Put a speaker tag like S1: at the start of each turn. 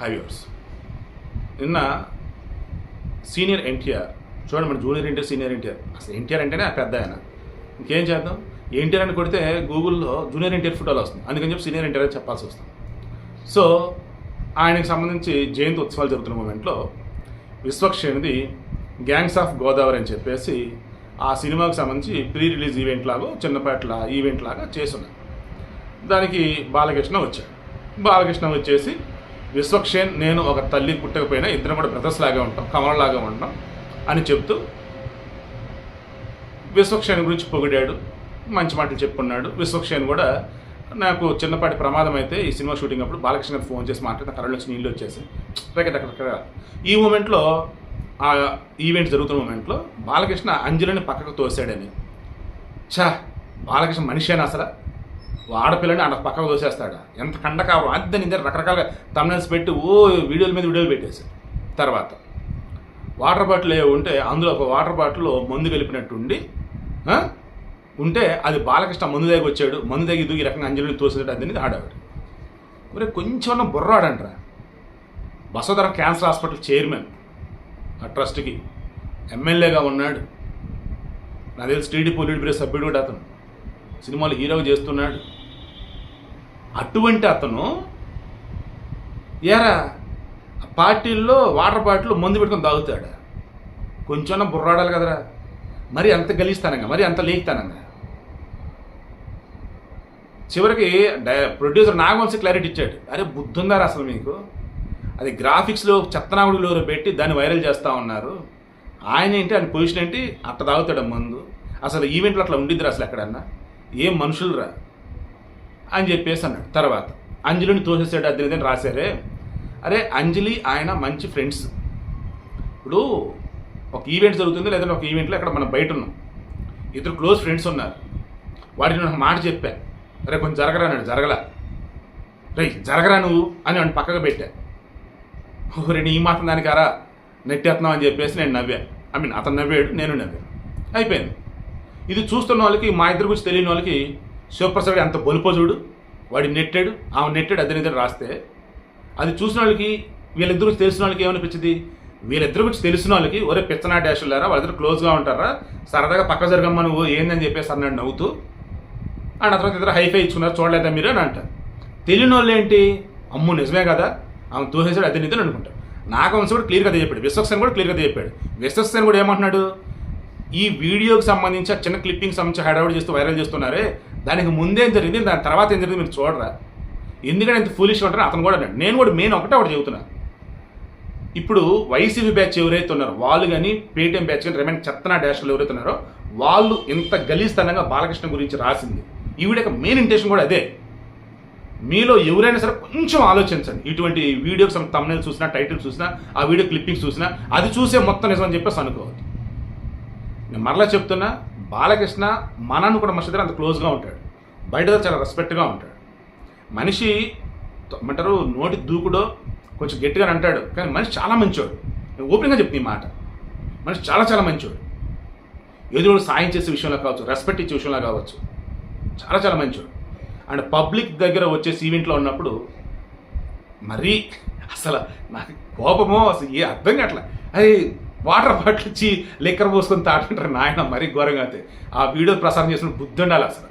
S1: హైవ్యూర్స్ నిన్న సీనియర్ ఎన్టీఆర్ చూడండి మన జూనియర్ ఎన్టీఆర్ సీనియర్ ఎన్టీఆర్. అసలు ఎన్టీఆర్ అంటేనే ఆ పెద్ద ఆయన. ఇంకేం చేద్దాం? ఎన్టీఆర్ అని కొడితే గూగుల్లో జూనియర్ ఎన్టీఆర్ ఫోటోలు వస్తుంది అందుకని చెప్పి సీనియర్ ఎన్టీఆర్ అని చెప్పాల్సి వస్తుంది. సో ఆయనకు సంబంధించి జయంతి ఉత్సవాలు జరుగుతున్న మూమెంట్లో విశ్వక్షేణిది గ్యాంగ్స్ ఆఫ్ గోదావరి అని చెప్పేసి ఆ సినిమాకి సంబంధించి ప్రీ రిలీజ్ ఈవెంట్ లాగా చిన్నపాట్ల ఈవెంట్ లాగా చేస్తున్నాయి దానికి బాలకృష్ణ వచ్చాడు. బాలకృష్ణ వచ్చేసి విశ్వక్షేన్ నేను ఒక తల్లి పుట్టకపోయినా ఇద్దరం కూడా బ్రదర్స్ లాగా ఉంటాం కమలలాగా ఉంటాం అని చెప్తూ విశ్వక్షేణ్ గురించి పొగిడాడు మంచి మాటలు చెప్పుకున్నాడు. విశ్వక్షేణ్ కూడా నాకు చిన్నపాటి ప్రమాదం అయితే ఈ సినిమా షూటింగ్ అప్పుడు బాలకృష్ణ గారు ఫోన్ చేసి మాట్లాడితే కళ్ళు వచ్చి నీళ్ళు వచ్చేసి రకట రకరకాల. ఈ మూమెంట్లో ఆ ఈవెంట్ జరుగుతున్న మూమెంట్లో బాలకృష్ణ అంజలిని పక్కకు తోసాడని ఛా బాలకృష్ణ మనిషేనా అసలు ఆడపిల్లని ఆడ పక్కకు తోసేస్తాడు? ఎంత కండకావం అద్దని ఇద్దరు రకరకాల తమిళస్ పెట్టి ఓ వీడియోల మీద వీడియోలు పెట్టేశారు తర్వాత వాటర్ బాటిల్ ఏ ఉంటే అందులో ఒక వాటర్ బాటిల్లో మందు కలిపినట్టుండి ఉంటే అది బాలకృష్ణ మందు దగ్గర వచ్చాడు. మందు దగ్గర దూకి రకంగా అంజలిని తోసేది అది ఆడవాడు. మరి కొంచెం బుర్రాడంట్రా. బసోధర క్యాన్సర్ హాస్పిటల్ చైర్మన్ ఆ ట్రస్ట్కి ఎమ్మెల్యేగా ఉన్నాడు. నా తెలిసి టీడీ పొలిట్ బ్యూరో సభ్యుడు కూడా అతను. సినిమాలు హీరోగా చేస్తున్నాడు. అటువంటి అతను ఏరా పార్టీల్లో వాటర్ బాటిల్ మందు పెట్టుకొని తాగుతాడా. కొంచెం బుర్రాడాలి కదరా. మరి అంత గలీస్తానంగా మరి అంత లేకుతానంగా. చివరికి డై ప్రొడ్యూసర్ నాగవంశీ క్లారిటీ ఇచ్చాడు. అరే బుద్ధుందారా అసలు మీకు? అది గ్రాఫిక్స్లో చెత్తనాగుడిలో పెట్టి దాన్ని వైరల్ చేస్తూ ఉన్నారు. ఆయన ఏంటి ఆయన పొజిషన్ ఏంటి? అట్ట తాగుతాడు మందు. అసలు ఈవెంట్లో అట్లా ఉండిద్దరు అసలు ఎక్కడన్నా? ఏం మనుషులురా? అని చెప్పేసి అన్నాడు. తర్వాత అంజలిని తోసేసాడు అది రాశారే. అరే అంజలి ఆయన మంచి ఫ్రెండ్స్. ఇప్పుడు ఒక ఈవెంట్ జరుగుతుంది లేదంటే ఒక ఈవెంట్లో అక్కడ మనం బయట ఉన్నాం. ఇద్దరు క్లోజ్ ఫ్రెండ్స్ ఉన్నారు. వాడికి నేను ఒక మాట చెప్పా. రే కొంచెం జరగరా అన్నాడు. జరగలా. రే జరగరా నువ్వు? అని వాడిని పక్కకు పెట్టా. ఓరే నీ మాత్రం దానికారా? నెట్టేస్తున్నావు అని చెప్పేసి నేను నవ్వా. ఐ మీన్ అతను నవ్వాడు నేను నవ్వాను. అయిపోయింది. ఇది చూస్తున్న వాళ్ళకి మా ఇద్దరి గురించి తెలియని వాళ్ళకి శివప్రసాద్ ఎంత బొలిపో చూడు. వాడి నెట్టాడు ఆమె నెట్టాడు అదే ఇద్దరు రాస్తే. అది చూసిన వాళ్ళకి వీళ్ళిద్దరు గురించి తెలిసిన వాళ్ళకి ఏమనిపించింది? వీళ్ళిద్దరి గురించి తెలిసిన వాళ్ళకి ఒరే పిచ్చనా డాషులారా వాళ్ళిద్దరు క్లోజ్గా ఉంటారా? సరదాగా పక్క జరగమ్మను నువ్వు ఏందని చెప్పేసి అన్నాడు నవ్వుతూ. అండ్ ఆ తర్వాత ఇద్దరు హైఫై ఇచ్చుకున్నారు చూడలేదా మీరు అని అంటారు తెలియని వాళ్ళు ఏంటి? అమ్ము నిజమే కదా. ఆమె తోసేసాడు అదే నిద్ర అనుకుంటారు నాగవంశం కూడా క్లియర్గా చెప్పాడు. విశ్వక్సేన్ కూడా క్లియర్గా చెప్పాడు. విశ్వక్సేన్ కూడా ఏమంటున్నాడు? ఈ వీడియోకి సంబంధించి చిన్న క్లిప్పింగ్ సంబంధించి హైడౌట్ చేస్తూ వైరల్ చేస్తున్నారే దానికి ముందేం జరిగింది దాని తర్వాత ఏం జరిగింది మీరు చూడరా. ఎందుకంటే ఇంత ఫూలిష్ ఉంటారో అతను కూడా నేను కూడా మెయిన్ ఒకటే ఒకటి చెబుతున్నా. ఇప్పుడు వైసీపీ బ్యాచ్ ఎవరైతే ఉన్నారో వాళ్ళు కానీ పేటీఎం బ్యాచ్ కానీ రిమైన్ చెత్తనా డాష్లు ఎవరైతే ఉన్నారో వాళ్ళు ఇంత గలీస్తనంగా బాలకృష్ణ గురించి రాసింది. ఈవిడ మెయిన్ ఇంటెన్షన్ కూడా అదే. మీలో ఎవరైనా సరే కొంచెం ఆలోచించండి. ఇటువంటి వీడియోకి సమ్ చూసినా టైటిల్ చూసినా ఆ వీడియో క్లిప్పింగ్స్ చూసినా అది చూసే మొత్తం నిజమని చెప్పేసి అనుకోవద్దు. నేను మరలా చెప్తున్నా బాలకృష్ణ మనను కూడా మనిషి దగ్గర అంత క్లోజ్గా ఉంటాడు. బయట చాలా రెస్పెక్ట్గా ఉంటాడు. మనిషి అంటారు నోటి దూకుడో కొంచెం గట్టిగా అంటాడు కానీ మనిషి చాలా మంచోడు. నేను ఓపెన్గా చెప్తాను ఈ మాట. మనిషి చాలా చాలా మంచోడు. ఎదురు సాయం చేసే విషయంలో కావచ్చు రెస్పెక్ట్ ఇచ్చే విషయంలో కావచ్చు చాలా చాలా మంచోడు. అండ్ పబ్లిక్ దగ్గర వచ్చేసి ఈవెంట్లో ఉన్నప్పుడు మరీ అసలు నాకు కోపమో అసలు ఏ అర్థం కావట్లే. అది వాటర్ బాటిల్ ఇచ్చి లిక్కర్ పోసుకొని తాటంటారు నాయన మరీ ఘోరంగా అయితే. ఆ వీడియో ప్రసారం చేసిన బుద్ధి ఉండాలి అసలు.